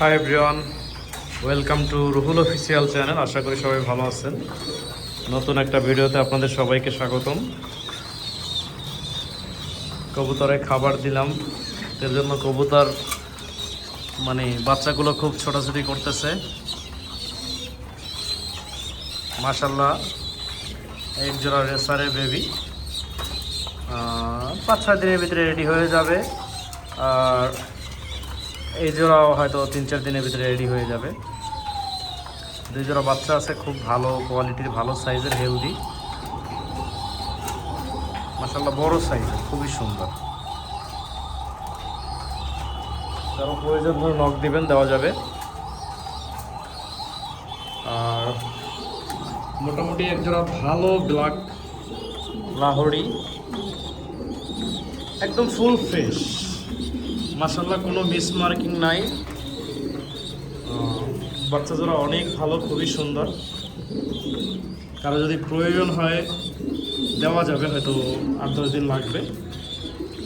Hi everyone welcome to Ruhul official channel আশা করি সবাই ভালো আছেন। নতুন একটা ভিডিওতে আপনাদের সবাইকে স্বাগতম। কবুতরে খাবার দিলাম। এর জন্য কবুতর মানে বাচ্চাগুলো খুব ছোটাছুটি করতেছে। মাশাল্লাহ এক জোড়া রেসারের বেবি পাঁচ ছয় দিনের ভিতরে রেডি হয়ে যাবে। আর এই জোড়াও হয়তো তিন চার দিনের ভিতরে রেডি হয়ে যাবে। দুই জোড়া বাচ্চা আছে, খুব ভালো কোয়ালিটির ভালো সাইজের হেলদি মাসাল্লাহ বড় সাইজ খুবই সুন্দর। কারও প্রয়োজন হলে নখ দিবেন, দেওয়া যাবে। আর মোটামুটি এক জোড়া ভালো ব্ল্যাক লাহোরি। একদম ফুল ফ্রেশ মাসাল্লাহ কোনো মিস মার্কিং নাই। বাচ্চা জোড়া অনেক ভালো, খুবই সুন্দর। কারও যদি প্রয়োজন হয়, দেওয়া যাবে, হয়তো আট দশ দিন লাগবে।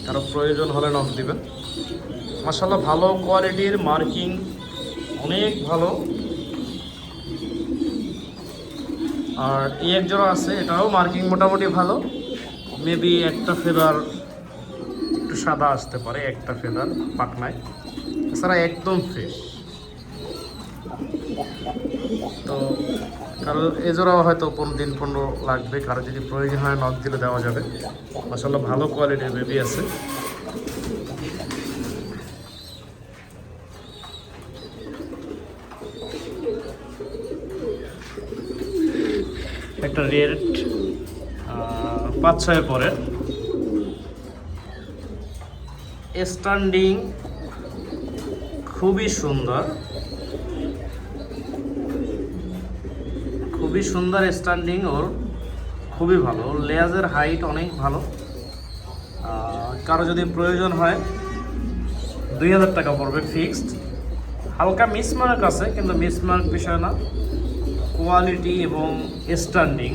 কারও প্রয়োজন হলে নখ দিবেন। মাসাল্লাহ ভালো কোয়ালিটির মার্কিং অনেক ভালো। আর এক জোড়া আছে, এটাও মার্কিং মোটামুটি ভালো। মেবি একটা একটু সাদা আসতে পারে একটা ফেদার পাটনায় এছাড়া একদম ফ্রেশ তো কারও এজোড়াও হয়তো পনেরো দিন, পনেরো লাগবে। কারও যদি প্রয়োজন হয় নখ দিলে দেওয়া যাবে। মাসাল্লাহ ভালো কোয়ালিটির বেবি আছে। একটা রেট পাঁচ ছয় পরে স্ট্যান্ডিং খুবই সুন্দর। খুবই সুন্দর স্ট্যান্ডিং ওর। খুবই ভালো। লেয়াজের হাইট অনেক ভালো। কারও যদি প্রয়োজন হয়, দুই হাজার টাকা পড়বে ফিক্সড হালকা মিসমার্ক আছে, কিন্তু মিসমার্ক বিষয় না। কোয়ালিটি এবং স্ট্যান্ডিং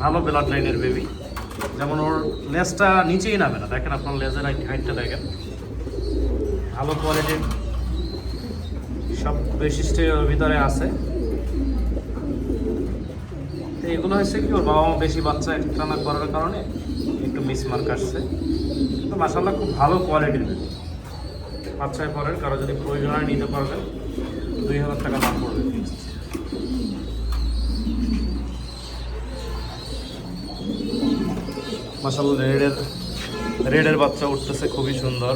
ভালো ব্লাড লাইনের বেবি যেমন ওর লেজটা নিচেই নামে না। দেখেন আপনার লেজের হাইটটা দেখেন। ভালো কোয়ালিটির সব বৈশিষ্ট্যের ভিতরে আছে। তো এগুলো হচ্ছে কি, ওর বাবা মা বেশি বাচ্চা একটানা করার কারণে একটু মিসমার্ক আসছে। তো মাসাল্লাহ খুব ভালো কোয়ালিটির বাচ্চায় পরের কারও যদি প্রয়োজন হয় নিতে পারবেন। দুই হাজার টাকা দাম পড়বে। মাসাল্লাহ রেডের রেডের বাচ্চা উঠতেছে, খুবই সুন্দর।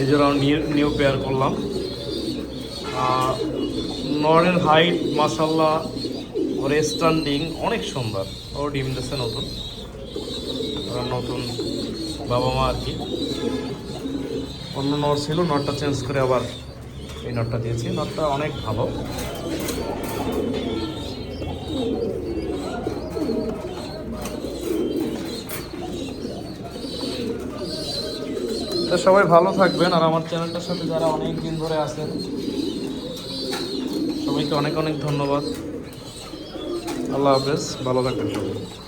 এই জন্য নিউ পেয়ার করলাম। নরের হাইট মাসাল্লাহ ওর স্ট্যান্ডিং অনেক সুন্দর। ও ডিম দিচ্ছে নতুন। নতুন বাবা মা আর কি। অন্য নর ছিল নটটা চেঞ্জ করে আবার এই নটটা দিয়েছি। নটটা অনেক ভালো। তো সবাই ভালো থাকবেন আর আমার চ্যানেলটার সাথে যারা অনেক দিন ধরে আছেন, সবাইকে অনেক অনেক ধন্যবাদ। আল্লাহ হাফেজ, ভালো থাকবেন সবাই।